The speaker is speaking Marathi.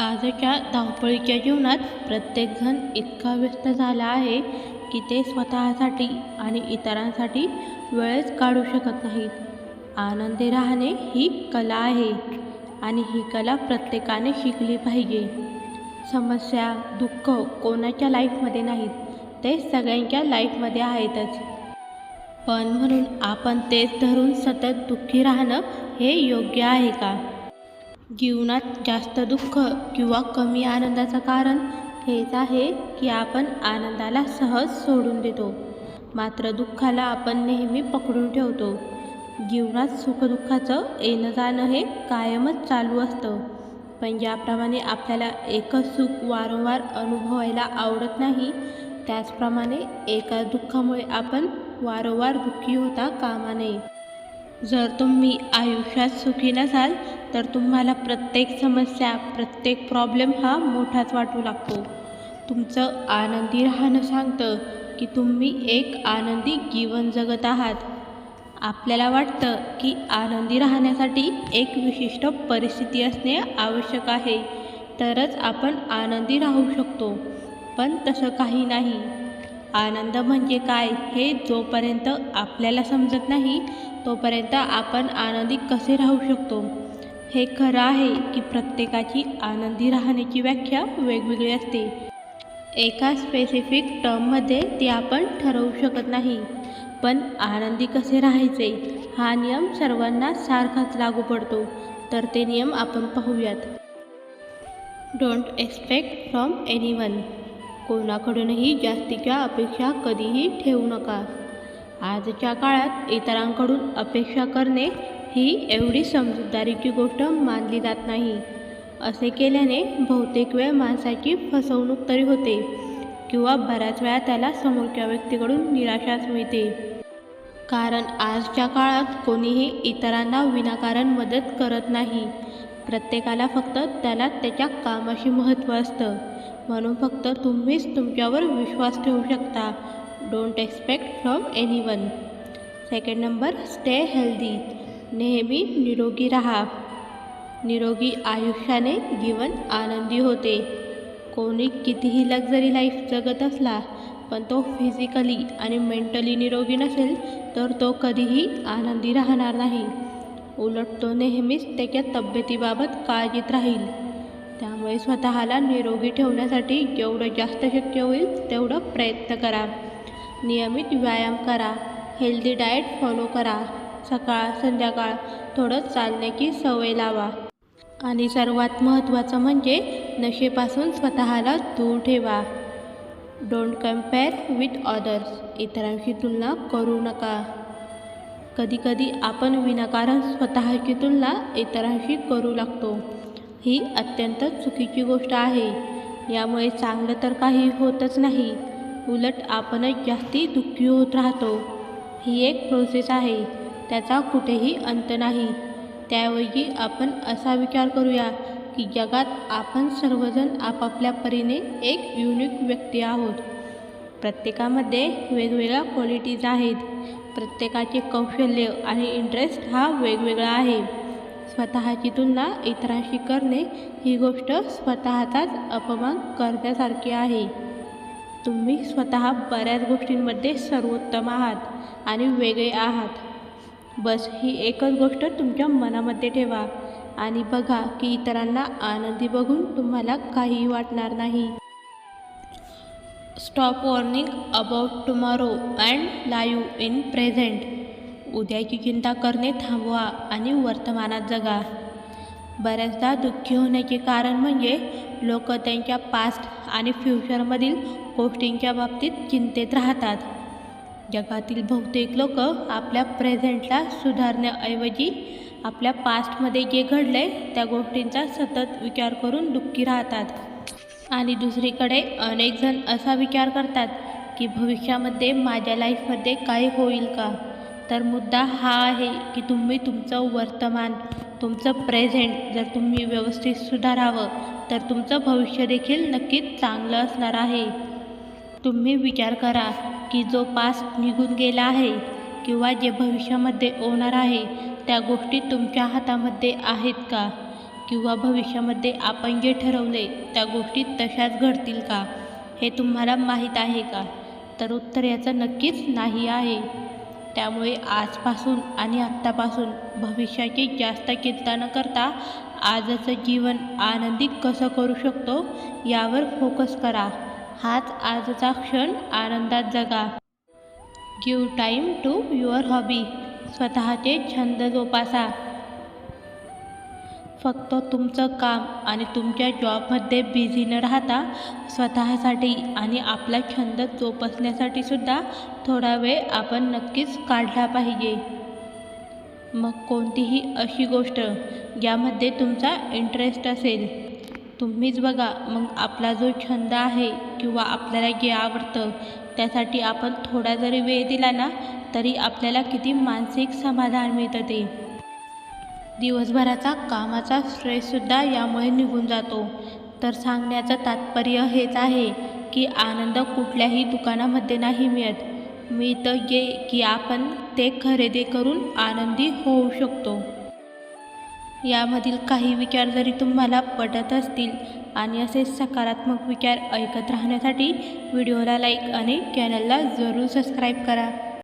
आजच्या धावपळीच्या जीवनात प्रत्येकजण इतका व्यस्त झाला आहे की ते स्वतःसाठी आणि इतरांसाठी वेळच काढू शकत नाहीत. आनंदी राहणे ही कला आहे आणि ही कला प्रत्येकाने शिकली पाहिजे. समस्या दुःख कोणाच्या लाईफमध्ये नाहीत ते सगळ्यांच्या लाईफमध्ये आहेतच. पण म्हणून आपण तेच धरून सतत दुःखी राहणं हे योग्य आहे का? जीवनात जास्त दुःख किंवा कमी आनंदाचं कारण हेच आहे की आपण आनंदाला सहज सोडून देतो. मात्र दुःखाला आपण नेहमी पकडून ठेवतो. जीवनात सुखदुःखाचं येणं जाणं हे कायमच चालू असतं. पण ज्याप्रमाणे आपल्याला एकच सुख वारंवार अनुभवायला आवडत नाही त्याचप्रमाणे एका दुःखामुळे आपण वारंवार दुःखी होता कामा नये. जर तुम्ही आयुष्यात सुखी नसाल तर तुम्हाला प्रत्येक समस्या प्रत्येक प्रॉब्लेम हा मोठाच वाटू लागतो. तुमचं आनंदी राहणं सांगतं की तुम्ही एक आनंदी जीवन जगत आहात. आपल्याला वाटतं की आनंदी राहण्यासाठी एक विशिष्ट परिस्थिती असणे आवश्यक आहे. तरच आपण आनंदी राहू शकतो. पण तसं काही नाही. आनंद म्हणजे काय हे जोपर्यंत आपल्याला समजत नाही तोपर्यंत आपण आनंदी कसे राहू शकतो? हे खरं आहे की प्रत्येकाची आनंदी राहण्याची व्याख्या वेगवेगळी असते. एका स्पेसिफिक टर्ममध्ये ती आपण ठरवू शकत नाही. पण आनंदी कसे राहायचे हा नियम सर्वांना सारखाच लागू पडतो. तर ते नियम आपण पाहूयात. Don't expect from any one कोणाकडूनही जास्तीच्या अपेक्षा कधीही ठेवू नका. आजच्या काळात इतरांकडून अपेक्षा करणे ही एवढी समजूतदारीची गोष्ट मानली जात नाही. असे केल्याने बहुतेक वेळ माणसाची फसवणूक तरी होते किंवा बऱ्याच वेळा त्याला समोरच्या व्यक्तीकडून निराशाच मिळते. कारण आजच्या काळात कोणीही इतरांना विनाकारण मदत करत नाही. प्रत्येकाला फक्त त्याला त्याच्या कामाशी महत्त्व असतं. म्हणून फक्त तुम्हीच तुमच्यावर विश्वास ठेवू शकता. Don't expect from any one second number stay healthy नेहमी निरोगी राहा. निरोगी आयुष्याने जीवन आनंदी होते. कोणी कितीही लक्झरी लाईफ जगत असला पण तो फिजिकली आणि मेंटली निरोगी नसेल तर तो कधीही आनंदी राहणार नाही. उलट तो नेहमीच त्याच्या तब्येतीबाबत काळजीत राहील. त्यामुळे स्वतःला निरोगी ठेवण्यासाठी जेवढं जास्त शक्य होईल तेवढं प्रयत्न करा. नियमित व्यायाम करा. हेल्दी डाएट फॉलो करा. सकाळ संध्याकाळ थोडं चालण्याची सवय लावा. आणि सर्वात महत्त्वाचं म्हणजे नशेपासून स्वतःला दूर ठेवा. डोंट कंपेअर विथ अदर्स इतरांशी तुलना करू नका. कधीकधी आपण विनाकारण स्वतःची तुलना इतरांशी करू लागतो. ही अत्यंत चुकीची गोष्ट आहे. यामुळे चांगलं तर काही होतच नाही. उलट आपणच जास्ती दुःखी होत राहतो. ही एक प्रोसेस आहे. त्याचा कुठेही अंत नाही. त्याऐवजी आपण असा विचार करूया की जगात आपण सर्वजण आपापल्या परीने एक युनिक व्यक्ती आहोत. प्रत्येकामध्ये वेगवेगळ्या क्वालिटीज आहेत. प्रत्येकाचे कौशल्य आणि इंटरेस्ट हा वेगवेगळा आहे. स्वतःची तुलना इतरांशी करणे ही गोष्ट स्वतःचाच अपमान करण्यासारखी आहे. तुम्ही स्वतः बऱ्याच गोष्टींमध्ये सर्वोत्तम आहात आणि वेगळे आहात. बस ही एकच गोष्ट तुमच्या मनामध्ये ठेवा आणि बघा की इतरांना आनंदी बघून तुम्हाला काहीही वाटणार नाही. Stop warning about tomorrow and live in present उद्याची चिंता करणे थांबवा आणि वर्तमानात जगा. बऱ्याचदा दुःखी होण्याचे कारण म्हणजे लोक त्यांच्या पास्ट आणि फ्युचरमधील गोष्टींच्या बाबतीत चिंतेत राहतात. जगातील बहुतेक लोक आपल्या प्रेझेंटला सुधारण्याऐवजी आपल्या पास्टमध्ये जे घडले त्या गोष्टींचा सतत विचार करून दुःखी राहतात. आणि दुसरीकडे अनेकजण असा विचार करतात की भविष्यामध्ये माझ्या लाईफमध्ये काय होईल का? तर मुद्दा हा आहे की तुम्ही तुमचं वर्तमान तुमचं प्रेझेंट जर तुम्ही व्यवस्थित सुधारावं तर तुमचं भविष्य देखील नक्कीच चांगलं असणार आहे. तुम्ही विचार करा की जो पास्ट निघून गेला आहे किंवा जे भविष्यामध्ये होणार आहे त्या गोष्टी तुमच्या हातामध्ये आहेत का? किंवा भविष्यामध्ये आपण जे ठरवले त्या गोष्टी तशाच घडतील का? हे तुम्हाला माहीत आहे का? तर उत्तर याचं नक्कीच नाही आहे. त्यामुळे आजपासून आणि आत्तापासून भविष्याची जास्त चिंता न करता आजचं जीवन आनंदी कसं करू शकतो यावर फोकस करा. हाच आजचा क्षण आनंदात जगा. Give time to your hobby स्वतःचे छंद जोपासा. फक्त तुमचं काम आणि तुमच्या जॉबमध्ये बिझी न राहता स्वतःसाठी आणि आपला छंद जोपासण्यासाठी सुद्धा थोडा वेळ आपण नक्कीच काढला पाहिजे. मग कोणतीही अशी गोष्ट ज्यामध्ये तुमचा इंटरेस्ट असेल तुम्हीच बघा मग आपला जो छंद आहे किंवा आपल्याला जे आवडतं त्यासाठी आपण थोडा जरी वेळ दिला ना तरी आपल्याला किती मानसिक समाधान मिळतं ते. दिवसभराचा कामाचा स्ट्रेससुद्धा यामुळे निघून जातो. तर सांगण्याचं तात्पर्य हेच आहे की आनंद कुठल्याही दुकानामध्ये नाही मिळत. मिळतं ये की आपण ते खरेदी करून आनंदी होऊ शकतो. यामधील काही विचार जरी तुम्हाला पटत असतील आणि असे सकारात्मक विचार ऐकत राहण्यासाठी व्हिडिओला लाईक आणि चॅनलला जरूर सबस्क्राईब करा.